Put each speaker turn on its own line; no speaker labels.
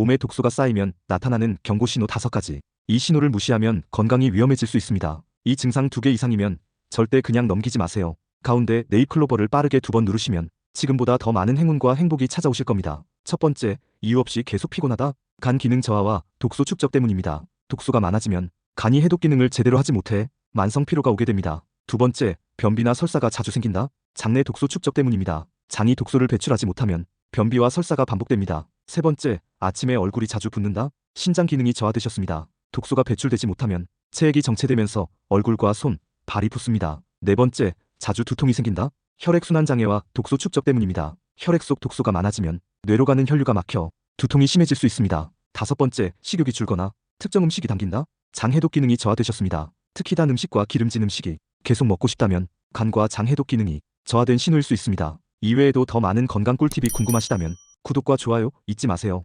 몸에 독소가 쌓이면 나타나는 경고 신호 다섯 가지. 이 신호를 무시하면 건강이 위험해질 수 있습니다. 이 증상 두개 이상이면 절대 그냥 넘기지 마세요. 가운데 네잎클로버를 빠르게 두 번 누르시면 지금보다 더 많은 행운과 행복이 찾아오실 겁니다. 첫 번째, 이유 없이 계속 피곤하다. 간 기능 저하와 독소 축적 때문입니다. 독소가 많아지면 간이 해독 기능을 제대로 하지 못해 만성 피로가 오게 됩니다. 두 번째, 변비나 설사가 자주 생긴다. 장내 독소 축적 때문입니다. 장이 독소를 배출하지 못하면 변비와 설사가 반복됩니다. 세 번째, 아침에 얼굴이 자주 붓는다. 신장 기능이 저하되셨습니다. 독소가 배출되지 못하면 체액이 정체되면서 얼굴과 손, 발이 붓습니다. 네 번째, 자주 두통이 생긴다. 혈액순환 장애와 독소 축적 때문입니다. 혈액 속 독소가 많아지면 뇌로 가는 혈류가 막혀 두통이 심해질 수 있습니다. 다섯 번째, 식욕이 줄거나 특정 음식이 당긴다. 장 해독 기능이 저하되셨습니다. 특히 단 음식과 기름진 음식이 계속 먹고 싶다면 간과 장 해독 기능이 저하된 신호일 수 있습니다. 이외에도 더 많은 건강 꿀팁이 궁금하시다면 구독과 좋아요 잊지 마세요.